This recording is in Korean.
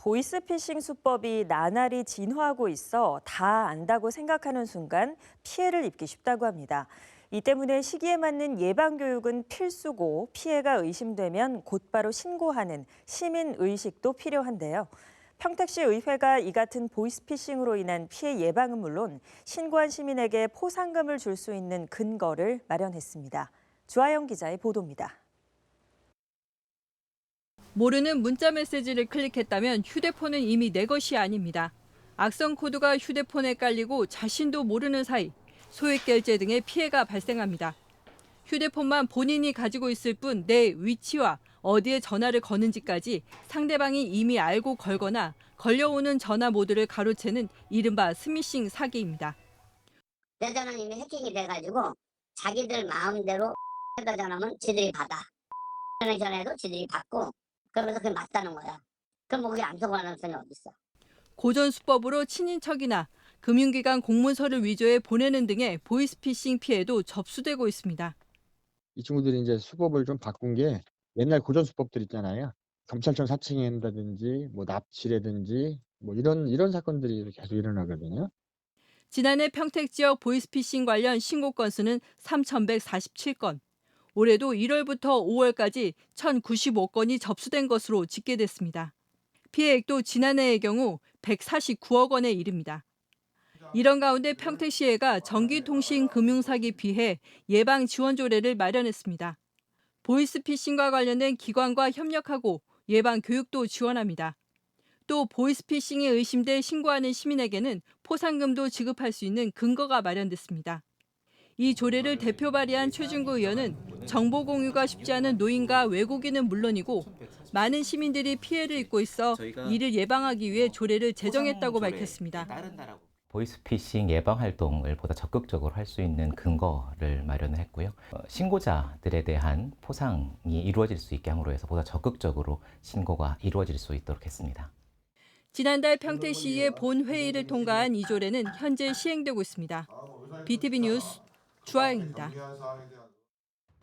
보이스피싱 수법이 나날이 진화하고 있어 다 안다고 생각하는 순간 피해를 입기 쉽다고 합니다. 이 때문에 시기에 맞는 예방 교육은 필수고 피해가 의심되면 곧바로 신고하는 시민 의식도 필요한데요. 평택시 의회가 이 같은 보이스피싱으로 인한 피해 예방은 물론 신고한 시민에게 포상금을 줄 수 있는 근거를 마련했습니다. 주하영 기자의 보도입니다. 모르는 문자 메시지를 클릭했다면 휴대폰은 이미 내 것이 아닙니다. 악성 코드가 휴대폰에 깔리고 자신도 모르는 사이 소액 결제 등의 피해가 발생합니다. 휴대폰만 본인이 가지고 있을 뿐 내 위치와 어디에 전화를 거는지까지 상대방이 이미 알고 걸거나 걸려오는 전화 모두를 가로채는 이른바 스미싱 사기입니다. 내 전화는 이미 해킹이 돼가지고 자기들 마음대로 에다 전화면 지들이 받아. 전화 전화해도 지들이 받고 그러면서 그게 맞다는 거야. 그럼 뭐 그게 암송 가능성이 어딨어. 고전 수법으로 친인척이나 금융기관 공문서를 위조해 보내는 등의 보이스피싱 피해도 접수되고 있습니다. 이 친구들이 이제 수법을 좀 바꾼 게 옛날 고전 수법들 있잖아요. 경찰청 사칭에 한다든지 뭐 납치라든지 뭐 이런 이런 사건들이 계속 일어나거든요. 지난해 평택 지역 보이스피싱 관련 신고 건수는 3,147건. 올해도 1월부터 5월까지 1,095건이 접수된 것으로 집계됐습니다. 피해액도 지난해의 경우 149억 원에 이릅니다. 이런 가운데 평택시회가 전기통신 금융사기 피해 예방 지원 조례를 마련했습니다. 보이스피싱과 관련된 기관과 협력하고 예방 교육도 지원합니다. 또 보이스피싱에 의심돼 신고하는 시민에게는 포상금도 지급할 수 있는 근거가 마련됐습니다. 이 조례를 대표 발의한 최준구 의원은 정보 공유가 쉽지 않은 노인과 외국인은 물론이고 많은 시민들이 피해를 입고 있어 이를 예방하기 위해 조례를 제정했다고 밝혔습니다. 보이스피싱 예방 활동을 보다 적극적으로 할 수 있는 근거를 마련을 했고요. 어, 신고자들에 대한 포상이 이루어질 수 있게 함으로 해서 보다 적극적으로 신고가 이루어질 수 있도록 했습니다. 지난달 평택시의 본 회의를 통과한 이 조례는 현재 시행되고 있습니다. BTV 뉴스 주하영입니다.